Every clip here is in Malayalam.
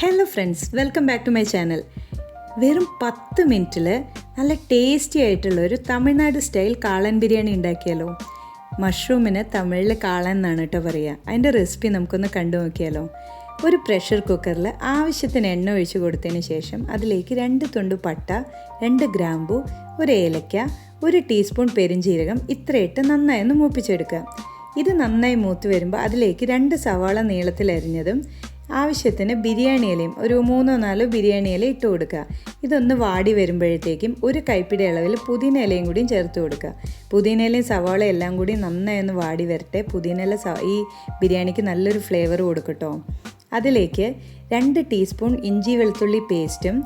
Hello friends welcome back to my channel വെറും പത്ത് മിനിറ്റിൽ നല്ല ടേസ്റ്റി ആയിട്ടുള്ള ഒരു തമിഴ്നാട് സ്റ്റൈൽ കാളൻ ബിരിയാണി ഉണ്ടാക്കിയാലോ? മഷ്റൂമിന് തമിഴിൽ കാളൻ എന്നാണ് കേട്ടോ പറയുക അതിന്റെ റെസിപ്പി നമുക്കൊന്ന് കണ്ടു നോക്കിയാലോ? ഒരു പ്രഷർ കുക്കറിൽ ആവശ്യത്തിന് എണ്ണ ഒഴിച്ച് കൊടുത്തതിന് ശേഷം അതിലേക്ക് രണ്ട് തുണ്ട് പട്ട രണ്ട് ഗ്രാമ്പു ഒരു ഏലക്ക ഒരു ടീസ്പൂൺ പെരുംജീരകം ഇത്രയിട്ട് നന്നായി ഒന്ന് മൂപ്പിച്ചെടുക്കുക. ഇത് നന്നായി മൂത്ത് വരുമ്പോൾ അതിലേക്ക് രണ്ട് സവാള നീളത്തിൽ അരിഞ്ഞതും ആവശ്യത്തിന് ബിരിയാണി ഇലയും ഒരു മൂന്നോ നാലോ ബിരിയാണി ഇല ഇട്ട് കൊടുക്കുക. ഇതൊന്ന് വാടി വരുമ്പോഴത്തേക്കും ഒരു കൈപ്പിടി അളവിൽ പുതിന ഇലയും കൂടിയും ചേർത്ത് കൊടുക്കുക. പുതിന ഇലയും സവാള എല്ലാം കൂടി നന്നായി ഒന്ന് വാടി വരട്ടെ. പുതിന ഇല ഈ ബിരിയാണിക്ക് നല്ലൊരു ഫ്ലേവർ കൊടുക്കട്ടോ. അതിലേക്ക് രണ്ട് ടീസ്പൂൺ ഇഞ്ചി വെളുത്തുള്ളി പേസ്റ്റും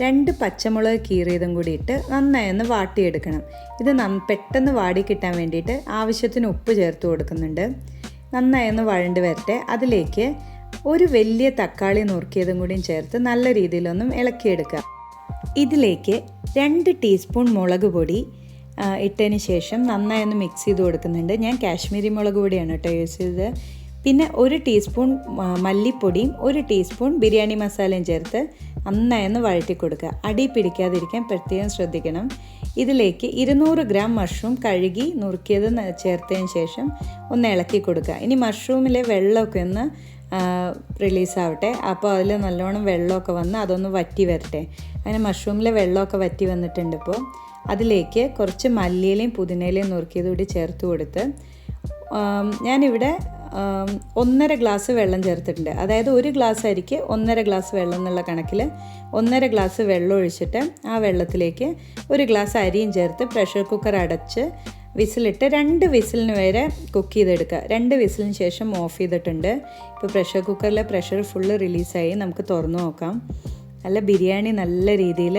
രണ്ട് പച്ചമുളക് കീറിയതും കൂടി ഇട്ട് നന്നായി ഒന്ന് വാട്ടിയെടുക്കണം. ഇത് പെട്ടെന്ന് വാടി കിട്ടാൻ വേണ്ടിയിട്ട് ആവശ്യത്തിന് ഉപ്പ് ചേർത്ത് കൊടുക്കുന്നുണ്ട്. നന്നായി ഒന്ന് വഴണ്ട് വരട്ടെ. അതിലേക്ക് ഒരു വലിയ തക്കാളി നുറുക്കിയതും കൂടിയും ചേർത്ത് നല്ല രീതിയിലൊന്നും ഇളക്കിയെടുക്കുക. ഇതിലേക്ക് രണ്ട് ടീസ്പൂൺ മുളക് പൊടി ഇട്ടതിന് ശേഷം നന്നായി ഒന്ന് മിക്സ് ചെയ്ത് കൊടുക്കുന്നുണ്ട്. ഞാൻ കാശ്മീരി മുളക് പൊടിയാണ് കേട്ടോ യൂസ് ചെയ്തത്. പിന്നെ ഒരു ടീസ്പൂൺ മല്ലിപ്പൊടിയും ഒരു ടീസ്പൂൺ ബിരിയാണി മസാലയും ചേർത്ത് നന്നായി ഒന്ന് വഴറ്റി കൊടുക്കുക. അടി പിടിക്കാതിരിക്കാൻ പ്രത്യേകം ശ്രദ്ധിക്കണം. ഇതിലേക്ക് ഇരുന്നൂറ് ഗ്രാം മഷ്റൂം കഴുകി നുറുക്കിയത് ചേർത്തതിന് ശേഷം ഒന്ന് ഇളക്കി കൊടുക്കുക. ഇനി മഷ്റൂമിലെ വെള്ളമൊക്കെ ഒന്ന് റിലീസാവട്ടെ അപ്പോൾ അതിൽ നല്ലോണം വെള്ളമൊക്കെ വന്ന് അതൊന്ന് വറ്റി വരട്ടെ. അങ്ങനെ മഷ്റൂമിലെ വെള്ളമൊക്കെ വറ്റി വന്നിട്ടുണ്ട് ഇപ്പോൾ അതിലേക്ക് കുറച്ച് മല്ലിയിലയും പുതിനയിലയും നുറുക്കിയത് കൂടി ചേർത്ത് കൊടുത്ത് ഞാനിവിടെ ഒന്നര ഗ്ലാസ് വെള്ളം ചേർത്തിട്ടുണ്ട്. അതായത് ഒരു ഗ്ലാസ് അരിക്ക് ഒന്നര ഗ്ലാസ് വെള്ളം എന്നുള്ള കണക്കിൽ ഒന്നര ഗ്ലാസ് വെള്ളം ഒഴിച്ചിട്ട് ആ വെള്ളത്തിലേക്ക് ഒരു ഗ്ലാസ് അരിയും ചേർത്ത് പ്രഷർ കുക്കർ അടച്ച് വിസിലിട്ട് രണ്ട് വിസിലിന് വരെ കുക്ക് ചെയ്തെടുക്കുക. രണ്ട് വിസിലിന് ശേഷം ഓഫ് ചെയ്തിട്ടുണ്ട്. ഇപ്പോൾ പ്രഷർ കുക്കറിൽ പ്രഷർ ഫുള്ള് റിലീസായി നമുക്ക് തുറന്നു നോക്കാം. നല്ല ബിരിയാണി നല്ല രീതിയിൽ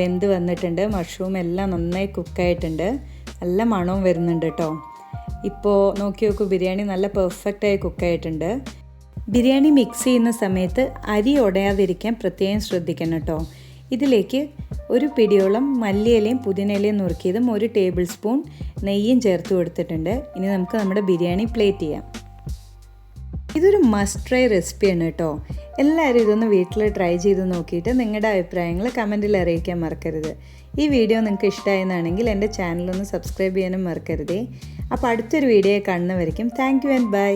വെന്ത് വന്നിട്ടുണ്ട്. മഷ്റൂം എല്ലാം നന്നായി കുക്കായിട്ടുണ്ട് നല്ല മണവും വരുന്നുണ്ട് കേട്ടോ ഇപ്പോൾ നോക്കി നോക്കൂ ബിരിയാണി നല്ല പെർഫെക്റ്റായി കുക്കായിട്ടുണ്ട് ബിരിയാണി മിക്സ് ചെയ്യുന്ന സമയത്ത് അരി ഉടയാതിരിക്കാൻ പ്രത്യേകം ശ്രദ്ധിക്കണം കേട്ടോ ഇതിലേക്ക് ഒരു പിടിയോളം മല്ലിയിലയും പുതിനയിലയും നുറുക്കിയതും ഒരു ടേബിൾ സ്പൂൺ നെയ്യും ചേർത്ത് കൊടുത്തിട്ടുണ്ട്. ഇനി നമുക്ക് നമ്മുടെ ബിരിയാണി പ്ലേറ്റ് ചെയ്യാം. ഇതൊരു മസ്റ്റ് ട്രൈ റെസിപ്പിയാണ് കേട്ടോ. എല്ലാവരും ഇതൊന്ന് വീട്ടിൽ ട്രൈ ചെയ്ത് നോക്കിയിട്ട് നിങ്ങളുടെ അഭിപ്രായങ്ങൾ കമന്റിൽ അറിയിക്കാൻ മറക്കരുത്. ഈ വീഡിയോ നിങ്ങൾക്ക് ഇഷ്ടമായെന്നാണെങ്കിൽ എന്റെ ചാനലൊന്ന് സബ്സ്ക്രൈബ് ചെയ്യാനും മറക്കരുതേ. അപ്പോൾ അടുത്തൊരു വീഡിയോ കാണുന്നവരേക്കും താങ്ക് യു ആൻഡ് ബൈ